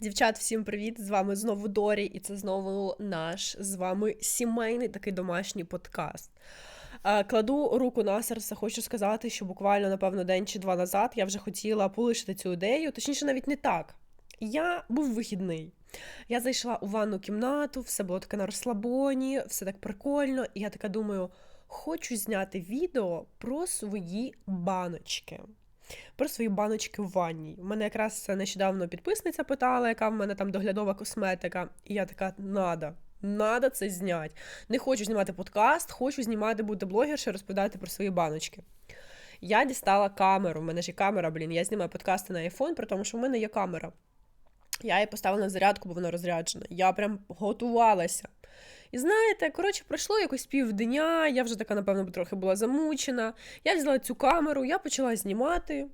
Дівчат, всім привіт! З вами знову Дорі, і це знову наш з вами сімейний такий домашній подкаст. Е, Кладу руку на серце, хочу сказати, що буквально, напевно, день чи два назад я вже хотіла полишити цю ідею, точніше, навіть не так. Я був вихідний. Я зайшла у ванну кімнату, все було таке на розслабоні, все так прикольно, і я така думаю: хочу зняти відео про свої баночки. Про свої баночки в ванні. У мене якраз нещодавно підписниця питала, яка в мене там доглядова косметика. І я така, надо, надо це зняти. Не хочу знімати подкаст, хочу знімати, бути блогершою, розповідати про свої баночки. Я дістала камеру. У мене ж є камера, блін. Я знімаю подкасти на iPhone, при тому, що в мене є камера. Я її поставила на зарядку, бо вона розряджена. Я прям готувалася. І знаєте, коротше, пройшло якось півдня, я вже така, напевно, трохи була замучена. Я взяла цю камеру, я почала знімати.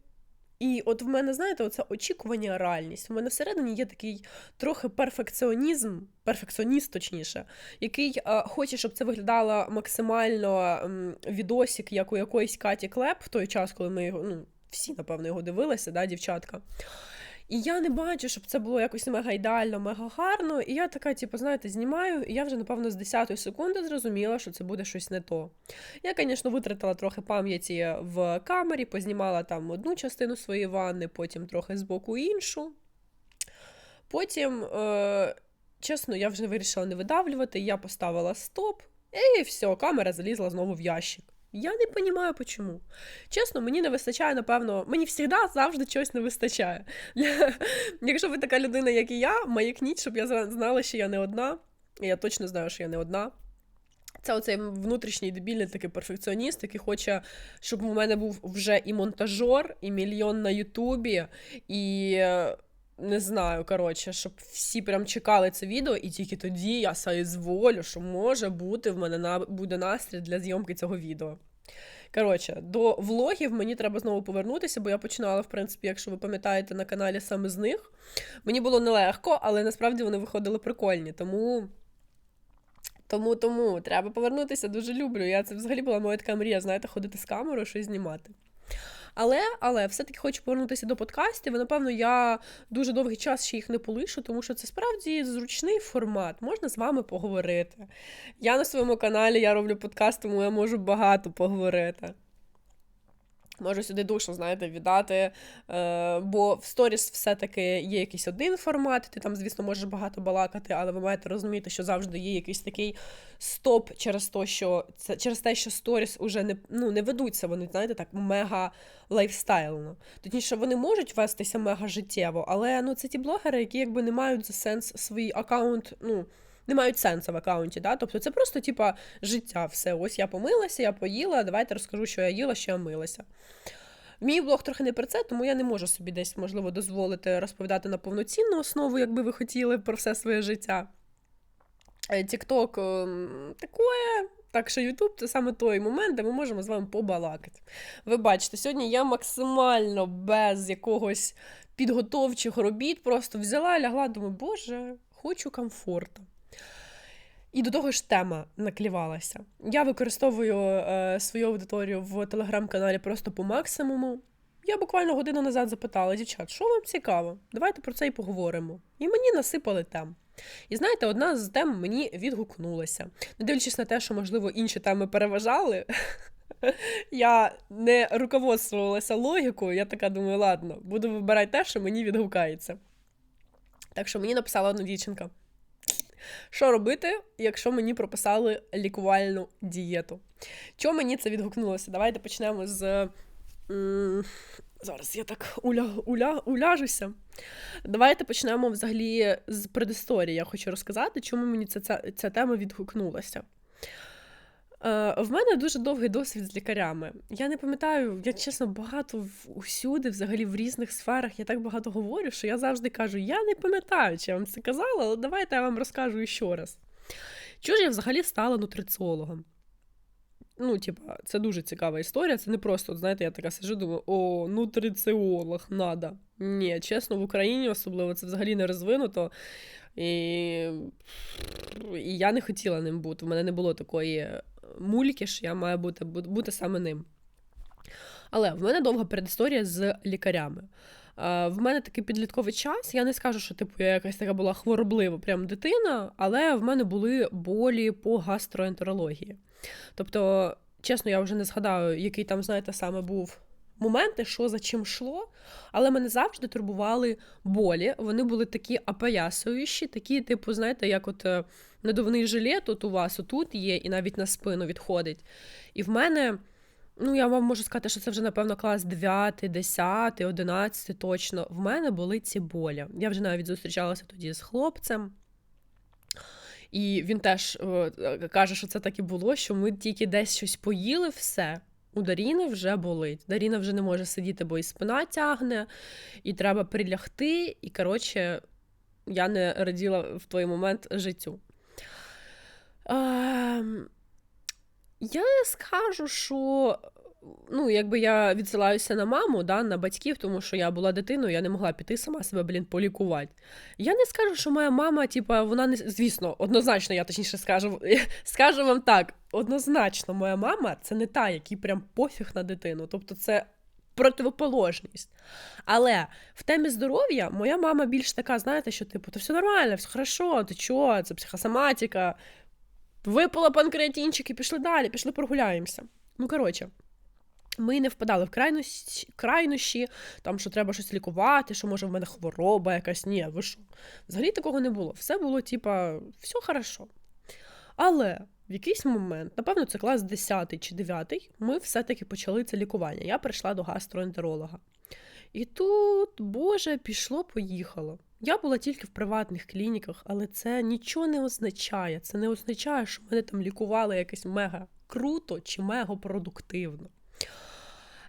І от в мене, знаєте, оце очікування, реальність. У мене всередині є такий трохи перфекціонізм, перфекціоніст, точніше, який е, хоче, щоб це виглядало максимально м, відосик, як у якоїсь Каті Клеп в той час, коли ми його, ну, всі, напевно, його дивилися, да, дівчатка. І я не бачу, щоб це було якось мега ідеально, мега гарно. І я така, типу, знаєте, знімаю, і я вже, напевно, з 10 секунди зрозуміла, що це буде щось не то. Я, звісно, витратила трохи пам'яті в камері, познімала там одну частину своєї ванни, потім трохи збоку іншу. Потім, е, чесно, я вже вирішила не видавлювати, я поставила стоп, і все, камера залізла знову в ящик. Я не розумію, чому. Чесно, мені не вистачає, напевно, мені завжди завжди чогось не вистачає. Якщо ви така людина, як і я, маякніть, щоб я знала, що я не одна. Я точно знаю, що я не одна. Це оцей внутрішній дебільний такий перфекціоніст, який хоче, щоб у мене був вже і монтажер, і мільйон на Ютубі, і. Не знаю, коротше, щоб всі прям чекали це відео, і тільки тоді я соізволю, що може бути в мене на буде настрій для зйомки цього відео. Коротше, до влогів мені треба знову повернутися, бо я починала, в принципі, якщо ви пам'ятаєте, на каналі саме з них. Мені було нелегко, але насправді вони виходили прикольні. Тому. Тому, тому треба повернутися, дуже люблю. Я це взагалі була моя така мрія, знаєте, ходити з камерою, щось знімати. Але але все-таки хочу повернутися до подкастів. І, напевно, я дуже довгий час ще їх не полишу, тому що це справді зручний формат. Можна з вами поговорити. Я на своєму каналі я роблю подкаст, тому я можу багато поговорити. Можу сюди душу, знаєте, віддати. Е, Бо в сторіс все-таки є якийсь один формат, ти там, звісно, можеш багато балакати, але ви маєте розуміти, що завжди є якийсь такий стоп через те, що це через те, що сторіс уже не ну, не ведуться, вони, знаєте, так мега лайфстайлно. Точніше, вони можуть вестися мега життєво, але ну, це ті блогери, які якби не мають за сенс свій аккаунт. ну, не мають сенсу в аккаунті. Да? Тобто це просто, типа, життя. Все. Ось я помилася, я поїла, давайте розкажу, що я їла, що я милася. Мій блог трохи не про це, тому я не можу собі десь, можливо, дозволити розповідати на повноцінну основу, якби ви хотіли про все своє життя. Тікток ем, такое. Так що Ютуб це саме той момент, де ми можемо з вами побалакати. Ви бачите, сьогодні я максимально без якогось підготовчих робіт, просто взяла, лягла, думаю, боже, хочу комфорту. І до того ж тема наклівалася. Я використовую е, свою аудиторію в телеграм-каналі просто по максимуму. Я буквально годину назад запитала, дівчат, що вам цікаво? Давайте про це і поговоримо. І мені насипали тем. І знаєте, одна з тем мені відгукнулася. Не дивлячись на те, що, можливо, інші теми переважали, я не руководствувалася логікою, я така думаю, ладно, буду вибирати те, що мені відгукається. Так що мені написала одна дівчинка. Що робити, якщо мені прописали лікувальну дієту? Чому мені це відгукнулося? Давайте почнемо з. Зараз я так уля, уля, уляжуся. Давайте почнемо взагалі з предісторії. Я хочу розказати, чому мені ця, ця, ця тема відгукнулася. Е, в мене дуже довгий досвід з лікарями. Я не пам'ятаю, я чесно багато усюди, взагалі в різних сферах, я так багато говорю, що я завжди кажу: я не пам'ятаю, чи я вам це казала, але давайте я вам розкажу ще раз. Чого ж я взагалі стала нутриціологом? Ну, типа, це дуже цікава історія. Це не просто, знаєте, я така сижу, думаю, о, нутриціолог, надо. Ні, чесно, в Україні особливо це взагалі не розвинуто. І і я не хотіла ним бути. У мене не було такої мульки, що я маю бути, бути саме ним. Але в мене довга передісторія з лікарями. В мене такий підлітковий час. Я не скажу, що типу я якась така була хвороблива прям дитина, але в мене були болі по гастроентерології. Тобто, чесно, я вже не згадаю, який там, знаєте, саме був моменти, що за чим йшло, але мене завжди турбували болі. Вони були такі опоясуючі, такі, типу, знаєте, як от е, надувний жилет от у вас отут є, і навіть на спину відходить. І в мене. Ну, я вам можу сказати, що це вже, напевно, клас 9, 10, 11 точно. В мене були ці болі. Я вже навіть зустрічалася тоді з хлопцем. І він теж о, каже, що це так і було, що ми тільки десь щось поїли, все. У Даріни вже болить. Даріна вже не може сидіти, бо і спина тягне, і треба прилягти. І, коротше, я не раділа в той момент життю. Ем, я скажу, що ну, якби я відсилаюся на маму, да, на батьків, тому що я була дитиною, я не могла піти сама себе, блін, полікувати. Я не скажу, що моя мама, типа, вона не звісно, однозначно, я точніше скажу, скажу вам так: однозначно, моя мама це не та, який прям пофіг на дитину. Тобто, це. Противоположність. Але в темі здоров'я моя мама більш така, знаєте, що типу, то все нормально, все хорошо, ти чого, це психосоматика, випила панкреатинчик і пішли далі, пішли прогуляємося. Ну, коротше. Ми не впадали в крайнощі, крайнощі, там, що треба щось лікувати, що може в мене хвороба якась. Ні, ви що? Взагалі такого не було. Все було, типа, все хорошо. Але в якийсь момент, напевно, це клас 10 чи 9, ми все-таки почали це лікування. Я прийшла до гастроентеролога. І тут, Боже, пішло-поїхало. Я була тільки в приватних клініках, але це нічого не означає. Це не означає, що мене там лікували якось мега круто чи мега продуктивно.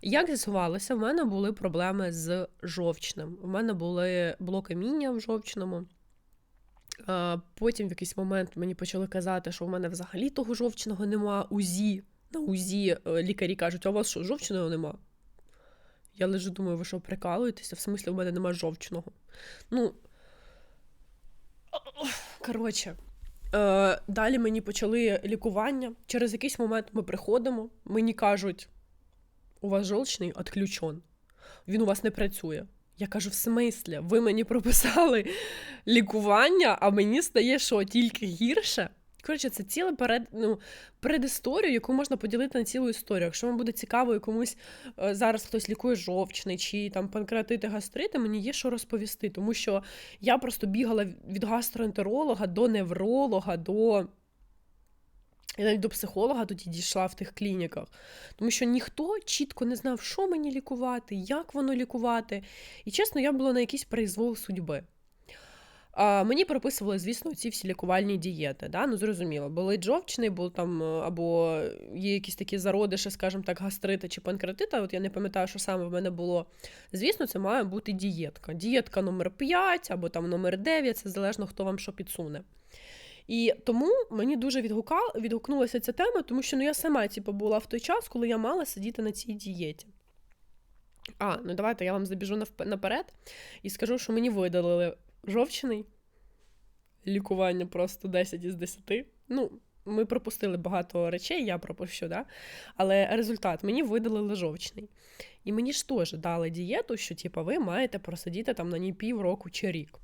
Як з'ясувалося, в мене були проблеми з жовчним. У мене були було каміння в жовчному. Потім в якийсь момент мені почали казати, що в мене взагалі того жовчного нема. УЗІ. На УЗІ е, лікарі кажуть, а у вас що, жовчного нема? Я лежу, думаю, ви що, прикалуєтеся? В смислі, в мене нема жовчного. Ну, коротше, е, далі мені почали лікування. Через якийсь момент ми приходимо, мені кажуть, у вас жовчний відключен. Він у вас не працює. Я кажу, в смислі, ви мені прописали лікування, а мені стає, що тільки гірше. Коротше, це ціла перед, ну, передісторію, яку можна поділити на цілу історію. Якщо вам буде цікаво, і комусь е, зараз хтось лікує жовчний чи там панкреатити, гастрити, мені є що розповісти, тому що я просто бігала від гастроентеролога до невролога, до я навіть до психолога тоді дійшла в тих клініках, тому що ніхто чітко не знав, що мені лікувати, як воно лікувати. І чесно, я була на якийсь произвол судьби. А, Мені прописували, звісно, ці всі лікувальні дієти. Да? Ну, зрозуміло, були жовчний, був там, е, або є якісь такі зародиші, скажімо так, гастрита чи панкреатита. От я не пам'ятаю, що саме в мене було. Звісно, це має бути дієтка. Дієтка номер 5 або там номер 9, це залежно, хто вам що підсуне. І тому мені дуже відгукав, відгукнулася ця тема, тому що ну, я сама типу, була в той час, коли я мала сидіти на цій дієті. А, ну давайте я вам забіжу наперед і скажу, що мені видалили жовчний лікування просто 10 із 10. Ну, ми пропустили багато речей, я пропущу, да? але результат мені видалили жовчний. І мені ж теж дали дієту, що типу, ви маєте просидіти там на ній півроку чи рік.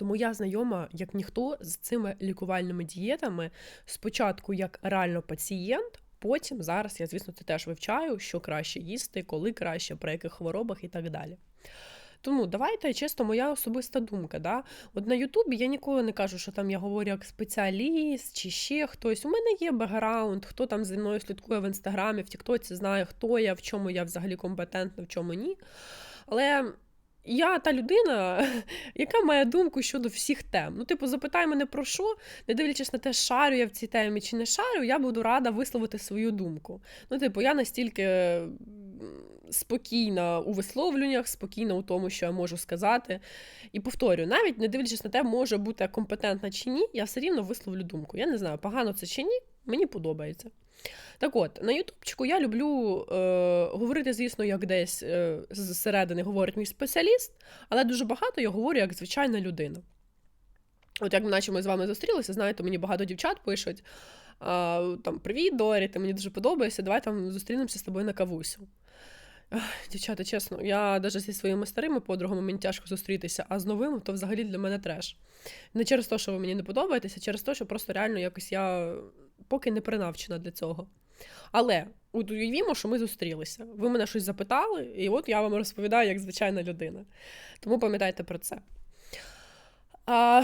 Тому я знайома, як ніхто, з цими лікувальними дієтами спочатку як реально пацієнт. Потім зараз я, звісно, це теж вивчаю, що краще їсти, коли краще, при яких хворобах і так далі. Тому давайте чисто моя особиста думка. Да? От на Ютубі я ніколи не кажу, що там я говорю як спеціаліст чи ще хтось. У мене є бекграунд, хто там зі мною слідкує в інстаграмі, в Тіктоці знає, хто я, в чому я взагалі компетентна, в чому ні. Але я та людина, яка має думку щодо всіх тем. Ну, типу, запитай мене про що, не дивлячись на те, шарю я в цій темі чи не шарю, я буду рада висловити свою думку. Ну, типу, я настільки спокійна у висловлюваннях, спокійна у тому, що я можу сказати. І повторюю, навіть не дивлячись на те, може бути компетентна чи ні, я все рівно висловлю думку. Я не знаю, погано це чи ні, мені подобається. Так от, на Ютубчику я люблю е, говорити, звісно, як десь е, зсередини говорить мій спеціаліст, але дуже багато я говорю як звичайна людина. От як наче ми з вами зустрілися, знаєте, мені багато дівчат пишуть: а, там Привіт, Дорі, ти мені дуже подобаєшся, давай там зустрінемося з тобою на кавусю. Дівчата, чесно, я навіть зі своїми старими подругами мені тяжко зустрітися, а з новими то взагалі для мене треш. Не через те, що ви мені не подобаєтеся, а через те, що просто реально якось я поки не принавчена для цього. Але уявімо, що ми зустрілися. Ви мене щось запитали, і от я вам розповідаю як звичайна людина. Тому пам'ятайте про це. А,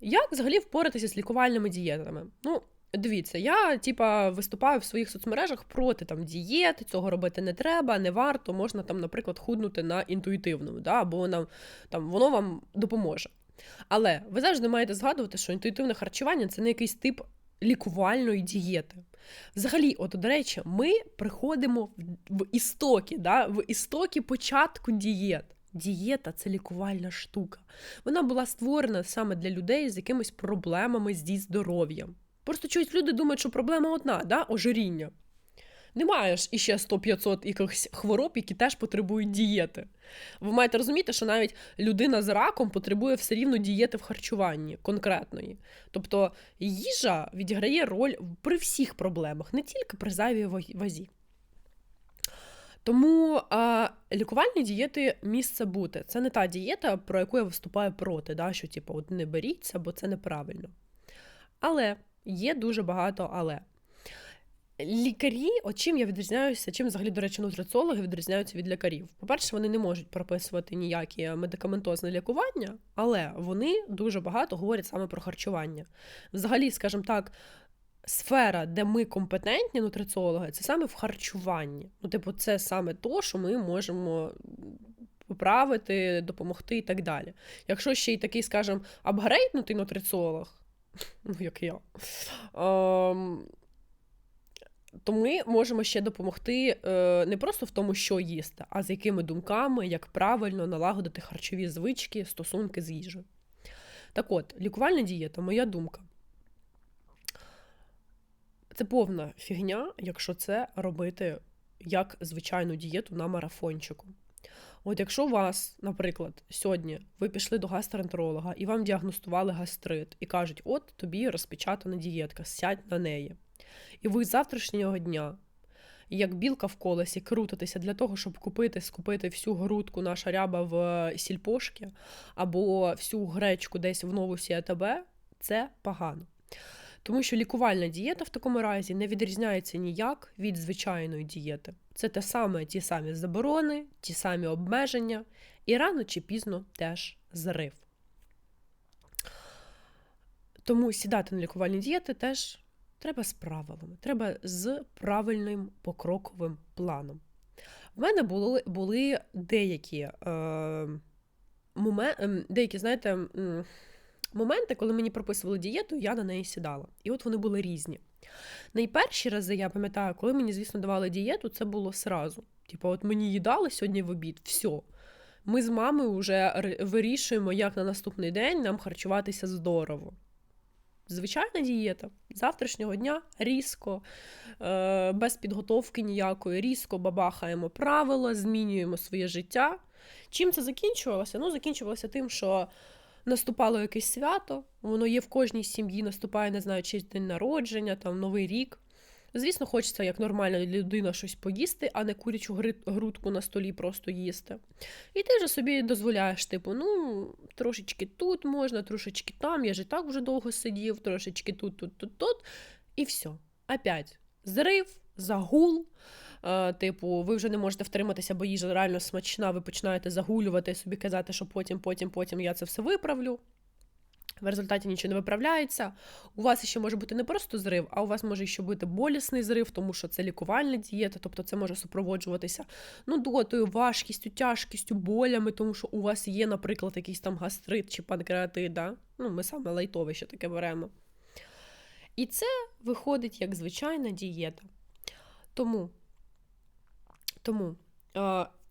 Як взагалі впоратися з лікувальними дієтами? Ну, Дивіться, я типа виступаю в своїх соцмережах проти там дієт, цього робити не треба, не варто. Можна там, наприклад, худнути на інтуїтивному, да, або нам там воно вам допоможе. Але ви завжди маєте згадувати, що інтуїтивне харчування це не якийсь тип лікувальної дієти. Взагалі, от, до речі, ми приходимо в істоки, да, в істоки початку дієт. Дієта це лікувальна штука. Вона була створена саме для людей з якимись проблемами зі здоров'ям. Просто чогось люди думають, що проблема одна, да? ожиріння. Немає ж іще 100-500 якихось хвороб, які теж потребують дієти. Ви маєте розуміти, що навіть людина з раком потребує все рівно дієти в харчуванні конкретної. Тобто їжа відіграє роль при всіх проблемах, не тільки при зайвій вазі. Тому а, лікувальні дієти місце бути. Це не та дієта, про яку я виступаю проти, да, що типу, от не беріться, бо це неправильно. Але є дуже багато але. Лікарі, от чим я відрізняюся, чим взагалі, до речі, нутриціологи відрізняються від лікарів. По-перше, вони не можуть прописувати ніякі медикаментозне лікування, але вони дуже багато говорять саме про харчування. Взагалі, скажімо так, сфера, де ми компетентні нутриціологи, це саме в харчуванні. Ну, типу, це саме то, що ми можемо поправити, допомогти і так далі. Якщо ще й такий, скажімо, апгрейднутий нутриціолог, ну, як я. Ем, то ми можемо ще допомогти е, не просто в тому, що їсти, а з якими думками, як правильно налагодити харчові звички, стосунки з їжею. Так от, лікувальна дієта, моя думка. Це повна фігня, якщо це робити як звичайну дієту на марафончику. От якщо у вас, наприклад, сьогодні ви пішли до гастроентеролога і вам діагностували гастрит, і кажуть, от тобі розпечатана дієтка, сядь на неї. І ви з завтрашнього дня, як білка в колесі, крутитеся для того, щоб купити, скупити всю грудку наша ряба в сільпошки або всю гречку десь в новусі АТБ, це погано. Тому що лікувальна дієта в такому разі не відрізняється ніяк від звичайної дієти. Це те саме, ті самі заборони, ті самі обмеження, і рано чи пізно теж зрив. Тому сідати на лікувальні дієти теж треба з правилами, треба з правильним покроковим планом. В мене були були деякі, е, момен, деякі, знаєте, моменти, коли мені прописували дієту, я на неї сідала. І от вони були різні. Найперші рази, я пам'ятаю, коли мені, звісно, давали дієту, це було сразу. Типу, от мені їдали сьогодні в обід, все. Ми з мамою вже вирішуємо, як на наступний день нам харчуватися здорово. Звичайна дієта. Завтрашнього дня різко, е, без підготовки ніякої, різко бабахаємо правила, змінюємо своє життя. Чим це закінчувалося? Ну, закінчувалося тим, що наступало якесь свято, воно є в кожній сім'ї, наступає, не знаю, чи день народження, там Новий рік. Звісно, хочеться як нормальна людина щось поїсти, а не курячу грудку на столі просто їсти. І ти вже собі дозволяєш, типу, ну, трошечки тут можна, трошечки там, я ж і так вже довго сидів, трошечки тут, тут, тут, тут. І все. Опять зрив, загул. Е, типу, ви вже не можете втриматися, бо їжа реально смачна, ви починаєте загулювати собі казати, що потім, потім, потім я це все виправлю. В результаті нічого не виправляється. У вас ще може бути не просто зрив, а у вас може ще бути болісний зрив, тому що це лікувальна дієта, тобто це може супроводжуватися нудотою, важкістю, тяжкістю, болями, тому що у вас є, наприклад, якийсь там гастрит чи панкреатит, да? Ну, ми саме лайтове ще таке беремо. І це виходить як звичайна дієта. Тому тому,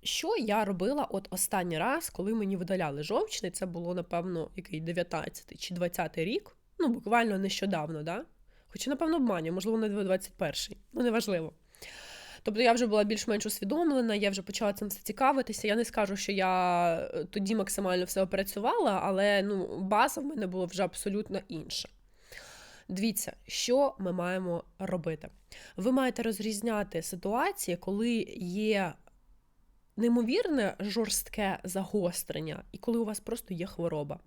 що я робила от останній раз, коли мені видаляли жовчний, це було, напевно, який 19 чи 20 рік, ну, буквально нещодавно, да? Хоча, напевно, обманю, можливо, не 21-й, ну неважливо. Тобто я вже була більш-менш усвідомлена, я вже почала цим все цікавитися. Я не скажу, що я е, тоді максимально все опрацювала, але ну, база в мене була вже абсолютно інша. Дивіться, що ми маємо робити. Ви маєте розрізняти ситуації, коли є неймовірне жорстке загострення, і коли у вас просто є хвороба.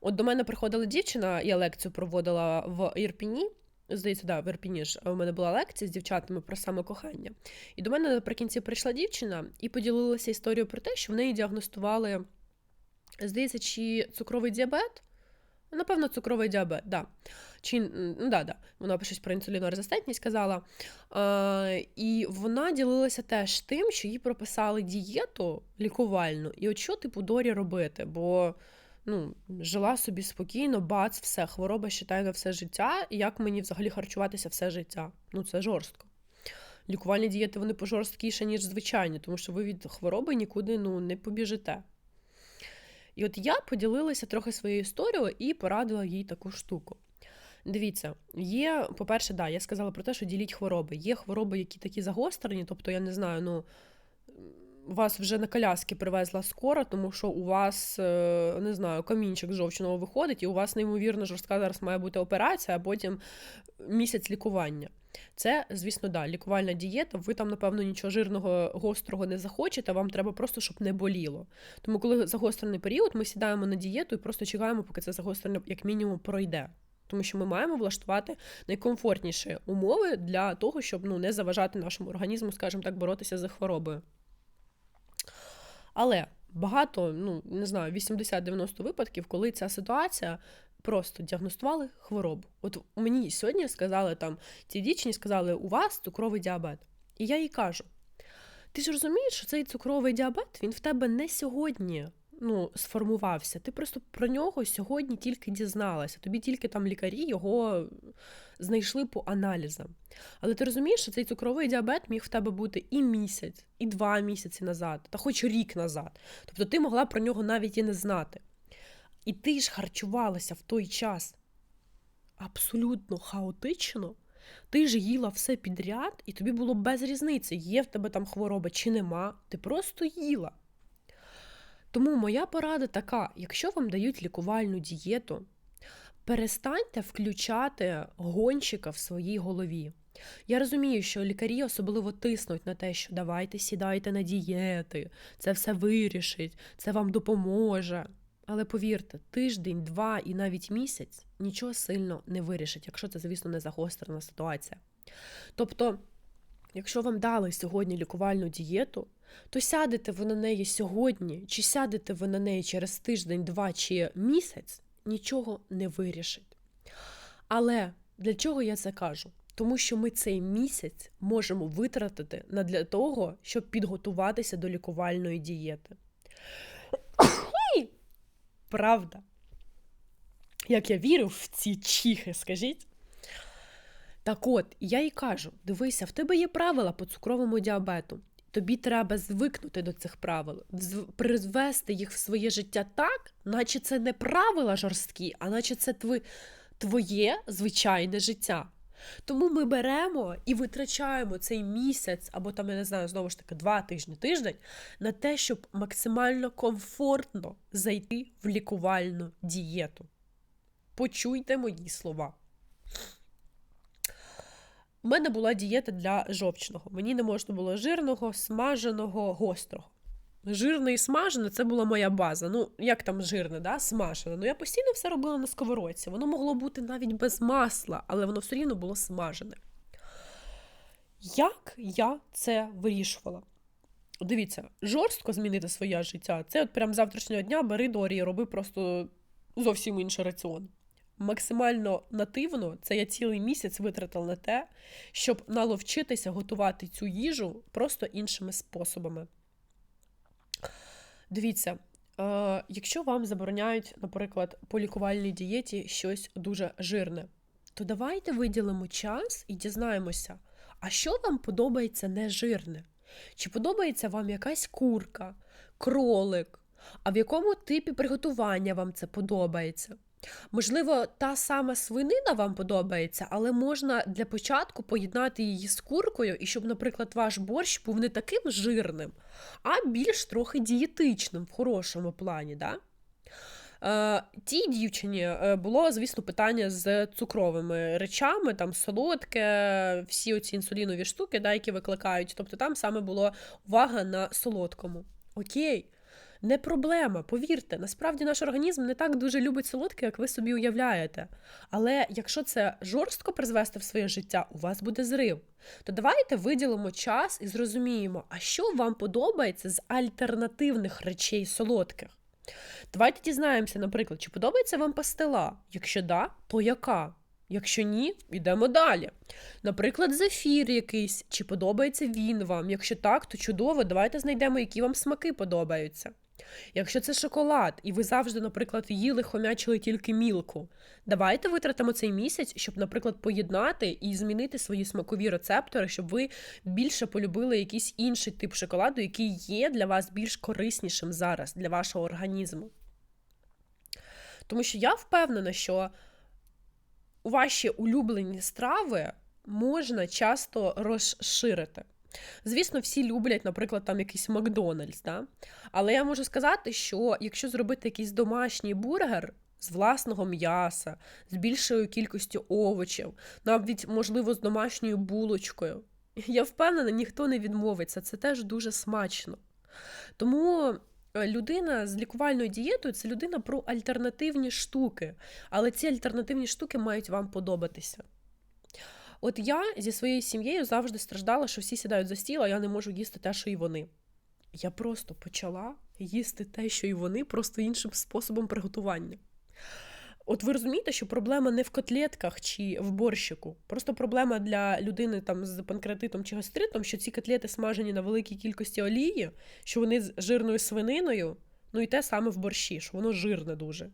От до мене приходила дівчина, я лекцію проводила в Ірпіні. Здається, да, в Ірпіні ж у мене була лекція з дівчатами про самокохання. І до мене наприкінці прийшла дівчина і поділилася історією про те, що в неї діагностували, здається, чи цукровий діабет. Напевно, цукровий діабет, да. Чи, ну, да, да. Вона щось про інсулінорезистентність казала. Е, І вона ділилася теж тим, що їй прописали дієту лікувальну, і от що типу Дорі робити? Бо ну, жила собі спокійно, бац, все, хвороба вважає на все життя, і як мені взагалі харчуватися все життя? Ну, це жорстко. Лікувальні дієти вони пожорсткіше, ніж звичайні, тому що ви від хвороби нікуди ну, не побіжите. І от я поділилася трохи своєю історією і порадила їй таку штуку. Дивіться, є, по-перше, да, я сказала про те, що діліть хвороби. Є хвороби, які такі загострені, тобто, я не знаю, ну. Вас вже на коляски привезла скоро, тому що у вас, е, не знаю, камінчик жовчного виходить, і у вас, неймовірно, жорстка зараз має бути операція, а потім місяць лікування. Це, звісно, да, лікувальна дієта. Ви там, напевно, нічого жирного, гострого не захочете, вам треба просто, щоб не боліло. Тому, коли загострений період, ми сідаємо на дієту і просто чекаємо, поки це загострення, як мінімум, пройде. Тому що ми маємо влаштувати найкомфортніші умови для того, щоб ну, не заважати нашому організму, скажімо так, боротися з хворобою. Але багато, ну не знаю, 80-90 випадків, коли ця ситуація просто діагностували хворобу. От мені сьогодні сказали там, ці дівчині сказали, у вас цукровий діабет. І я їй кажу: ти ж розумієш, що цей цукровий діабет він в тебе не сьогодні ну, сформувався. Ти просто про нього сьогодні тільки дізналася. Тобі тільки там лікарі його знайшли по аналізам. Але ти розумієш, що цей цукровий діабет міг в тебе бути і місяць, і два місяці назад, та хоч рік назад. Тобто ти могла про нього навіть і не знати. І ти ж харчувалася в той час абсолютно хаотично. Ти ж їла все підряд, і тобі було без різниці, є в тебе там хвороба чи нема. Ти просто їла. Тому моя порада така: якщо вам дають лікувальну дієту, перестаньте включати гонщика в своїй голові. Я розумію, що лікарі особливо тиснуть на те, що давайте сідайте на дієти, це все вирішить, це вам допоможе. Але повірте, тиждень, два і навіть місяць нічого сильно не вирішить, якщо це, звісно, не загострена ситуація. Тобто, якщо вам дали сьогодні лікувальну дієту, то сядете ви на неї сьогодні, чи сядете ви на неї через тиждень, два чи місяць, нічого не вирішить. Але для чого я це кажу? Тому що ми цей місяць можемо витратити для того, щоб підготуватися до лікувальної дієти. Правда. Як я вірю в ці чихи, скажіть? Так от, я їй кажу: дивися, в тебе є правила по цукровому діабету. Тобі треба звикнути до цих правил, призвести їх в своє життя так, наче це не правила жорсткі, а наче це твоє звичайне життя. Тому ми беремо і витрачаємо цей місяць, або там, я не знаю, знову ж таки, два тижні тиждень на те, щоб максимально комфортно зайти в лікувальну дієту. Почуйте мої слова. У мене була дієта для жовчного. Мені не можна було жирного, смаженого, гострого. Жирне і смажене це була моя база. Ну, як там жирне, да? смажене. Ну, я постійно все робила на сковородці. Воно могло бути навіть без масла, але воно все рівно було смажене. Як я це вирішувала? Дивіться, жорстко змінити своє життя. Це от прям завтрашнього дня бери Дорі, і роби просто зовсім інший раціон максимально нативно, це я цілий місяць витратила на те, щоб наловчитися готувати цю їжу просто іншими способами. Дивіться, е, якщо вам забороняють, наприклад, по лікувальній дієті щось дуже жирне, то давайте виділимо час і дізнаємося, а що вам подобається нежирне? Чи подобається вам якась курка, кролик? А в якому типі приготування вам це подобається? Можливо, та сама свинина вам подобається, але можна для початку поєднати її з куркою, і щоб, наприклад, ваш борщ був не таким жирним, а більш трохи дієтичним в хорошому плані. Да? Е, Тій дівчині е, було, звісно, питання з цукровими речами, там солодке, всі оці інсулінові штуки, да, які викликають. Тобто там саме було увага на солодкому. Окей. Не проблема, повірте, насправді наш організм не так дуже любить солодке, як ви собі уявляєте. Але якщо це жорстко призвести в своє життя, у вас буде зрив. То давайте виділимо час і зрозуміємо, а що вам подобається з альтернативних речей солодких. Давайте дізнаємося, наприклад, чи подобається вам пастила? Якщо да, то яка? Якщо ні, йдемо далі. Наприклад, зефір якийсь, чи подобається він вам? Якщо так, то чудово, давайте знайдемо, які вам смаки подобаються. Якщо це шоколад, і ви завжди, наприклад, їли хомячили тільки мілку, давайте витратимо цей місяць, щоб, наприклад, поєднати і змінити свої смакові рецептори, щоб ви більше полюбили якийсь інший тип шоколаду, який є для вас більш кориснішим зараз для вашого організму. Тому що я впевнена, що ваші улюблені страви можна часто розширити. Звісно, всі люблять, наприклад, там якийсь Макдональдс, да? але я можу сказати, що якщо зробити якийсь домашній бургер з власного м'яса, з більшою кількістю овочів, навіть, можливо, з домашньою булочкою, я впевнена, ніхто не відмовиться. Це теж дуже смачно. Тому. Е, людина з лікувальною дієтою це людина про альтернативні штуки, але ці альтернативні штуки мають вам подобатися. От я зі своєю сім'єю завжди страждала, що всі сідають за стіл, а я не можу їсти те, що і вони. Я просто почала їсти те, що і вони, просто іншим способом приготування. От ви розумієте, що проблема не в котлетках чи в борщику. Просто проблема для людини там з панкреатитом чи гастритом, що ці котлети смажені на великій кількості олії, що вони з жирною свининою, ну і те саме в борщі, що воно жирне дуже.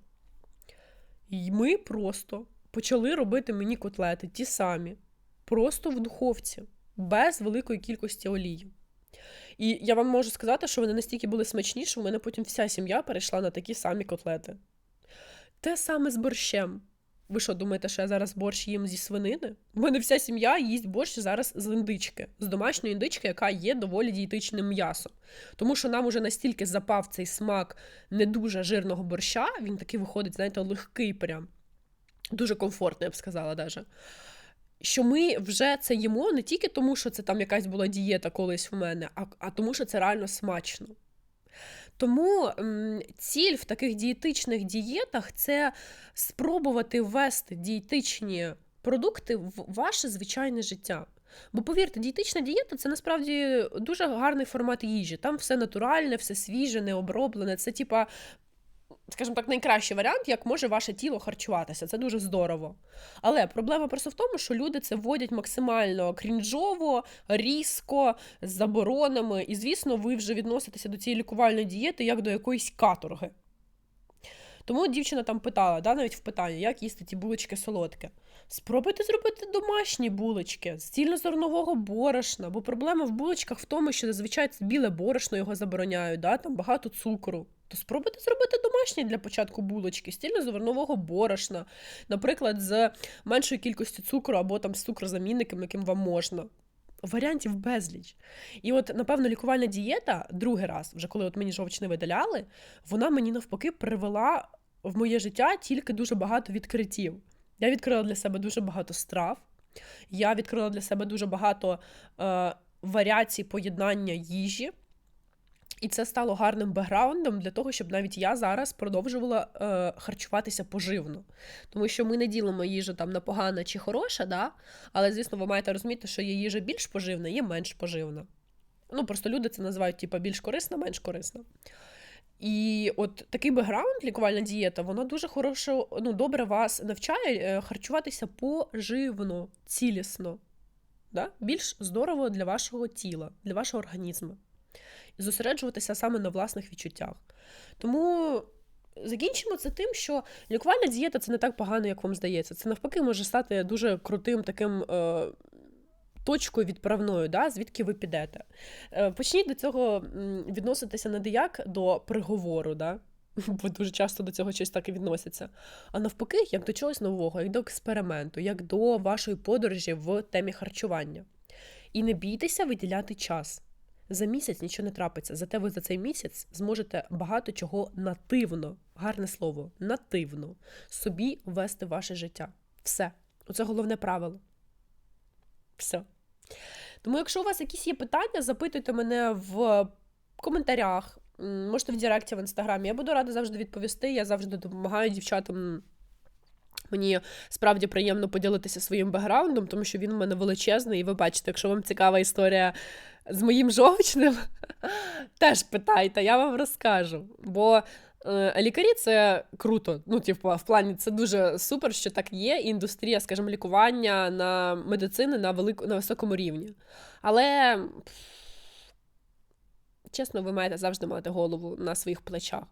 І ми просто почали робити мені котлети ті самі просто в духовці, без великої кількості олії. І я вам можу сказати, що вони настільки були смачні, що в мене потім вся сім'я перейшла на такі самі котлети. Те саме з борщем. Ви що, думаєте, що я зараз борщ їм зі свинини? У мене вся сім'я їсть борщ зараз з індички, з домашньої індички, яка є доволі дієтичним м'ясом. Тому що нам уже настільки запав цей смак не дуже жирного борща, він такий виходить, знаєте, легкий прям. Дуже комфортний, я б сказала, даже що ми вже це їмо не тільки тому, що це там якась була дієта колись в мене, а, а тому, що це реально смачно. Тому ціль в таких дієтичних дієтах це спробувати ввести дієтичні продукти в ваше звичайне життя. Бо повірте, дієтична дієта це насправді дуже гарний формат їжі. Там все натуральне, все свіже, не оброблене. Це типа скажімо так, найкращий варіант, як може ваше тіло харчуватися. Це дуже здорово. Але проблема просто в тому, що люди це вводять максимально крінжово, різко, з заборонами. І, звісно, ви вже відноситеся до цієї лікувальної дієти як до якоїсь каторги. Тому дівчина там питала, да, навіть в питанні, як їсти ті булочки солодке. Спробуйте зробити домашні булочки з цільнозернового борошна, бо проблема в булочках в тому, що зазвичай біле борошно його забороняють, да, там багато цукру. То спробуйте зробити домашні для початку булочки, стільно зернового борошна, наприклад, з меншою кількістю цукру або там з цукрозамінником, яким вам можна. Варіантів безліч. І от, напевно, лікувальна дієта другий раз, вже коли от мені жовч не видаляли, вона мені навпаки привела в моє життя тільки дуже багато відкриттів. Я відкрила для себе дуже багато страв, я відкрила для себе дуже багато е, варіацій поєднання їжі. І це стало гарним бекграундом для того, щоб навіть я зараз продовжувала е, харчуватися поживно. Тому що ми не ділимо їжу там на погана чи хороша, да? але, звісно, ви маєте розуміти, що є їжа більш поживна, є менш поживна. Ну, просто люди це називають типу, більш корисна, менш корисна. І от такий бекграунд, лікувальна дієта, вона дуже хорошо, ну, добре вас навчає е, харчуватися поживно, цілісно. Да? Більш здорово для вашого тіла, для вашого організму зосереджуватися саме на власних відчуттях. Тому закінчимо це тим, що лікувальна дієта це не так погано, як вам здається. Це навпаки може стати дуже крутим таким. Е, Точкою відправною, да, звідки ви підете. Е, почніть до цього відноситися не як до приговору, да, бо дуже часто до цього щось так і відносяться. А навпаки, як до чогось нового, як до експерименту, як до вашої подорожі в темі харчування. І не бійтеся виділяти час. За місяць нічого не трапиться. Зате ви за цей місяць зможете багато чого нативно, гарне слово, нативно собі ввести в ваше життя. Все. Оце головне правило. Все. Тому, якщо у вас якісь є питання, запитуйте мене в коментарях, можете в Директі в інстаграмі. Я буду рада завжди відповісти. Я завжди допомагаю дівчатам. Мені справді приємно поділитися своїм бекграундом, тому що він у мене величезний, і ви бачите, якщо вам цікава історія з моїм жовчним, теж питайте, я вам розкажу. Бо е, лікарі це круто. Ну, типу, в плані це дуже супер, що так є. Індустрія, скажімо, лікування на медицини на велику на високому рівні. Але чесно, ви маєте завжди мати голову на своїх плечах.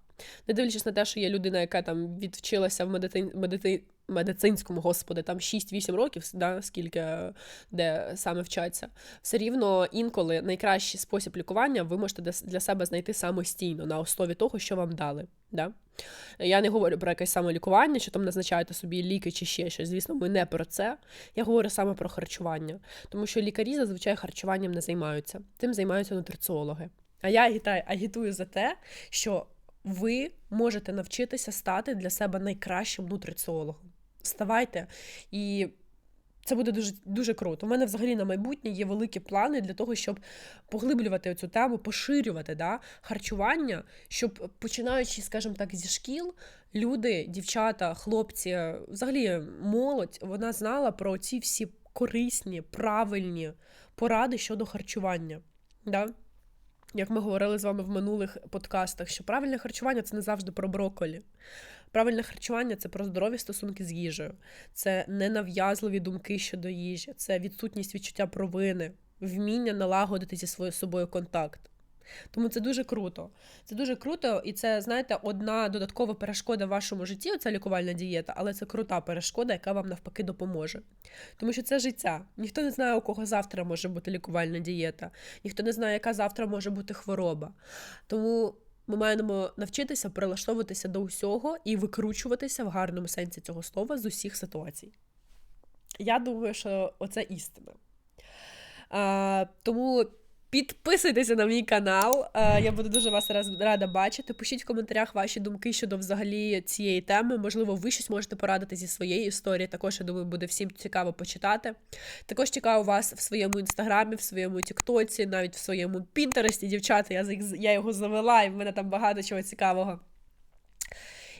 Не дивлячись на те, що є людина, яка там відвчилася в медицин, медицин, медицинському, господи, там 6-8 років, да, скільки де саме вчаться, все рівно інколи найкращий спосіб лікування ви можете для себе знайти самостійно на основі того, що вам дали. Да? Я не говорю про якесь самолікування, що там назначаєте собі ліки чи ще щось. Звісно, ми не про це. Я говорю саме про харчування, тому що лікарі зазвичай харчуванням не займаються. Тим займаються нутриціологи. А я агітаю, агітую за те, що ви можете навчитися стати для себе найкращим нутриціологом. Ставайте і. Це буде дуже дуже круто. У мене взагалі на майбутнє є великі плани для того, щоб поглиблювати цю тему, поширювати да, харчування, щоб починаючи, скажімо так, зі шкіл, люди, дівчата, хлопці, взагалі молодь, вона знала про ці всі корисні, правильні поради щодо харчування. Да? Як ми говорили з вами в минулих подкастах, що правильне харчування це не завжди про броколі. Правильне харчування це про здорові стосунки з їжею, це ненав'язливі думки щодо їжі, це відсутність відчуття провини, вміння налагодити зі своєю собою контакт. Тому це дуже круто. Це дуже круто, і це, знаєте, одна додаткова перешкода в вашому житті оця лікувальна дієта, але це крута перешкода, яка вам навпаки допоможе. Тому що це життя. Ніхто не знає, у кого завтра може бути лікувальна дієта, ніхто не знає, яка завтра може бути хвороба. Тому ми маємо навчитися прилаштовуватися до усього і викручуватися в гарному сенсі цього слова з усіх ситуацій. Я думаю, що оце істина. А, Тому. Підписуйтеся на мій канал, е, я буду дуже вас рада бачити. Пишіть в коментарях ваші думки щодо взагалі цієї теми. Можливо, ви щось можете порадити зі своєї історії. Також я думаю, буде всім цікаво почитати. Також чекаю вас в своєму інстаграмі, в своєму Тіктоці, навіть в своєму Пінтересті, дівчата. Я його завела, і в мене там багато чого цікавого.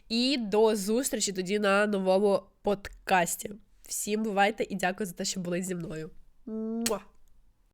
І до зустрічі тоді на новому подкасті. Всім бувайте і дякую за те, що були зі мною. Муа!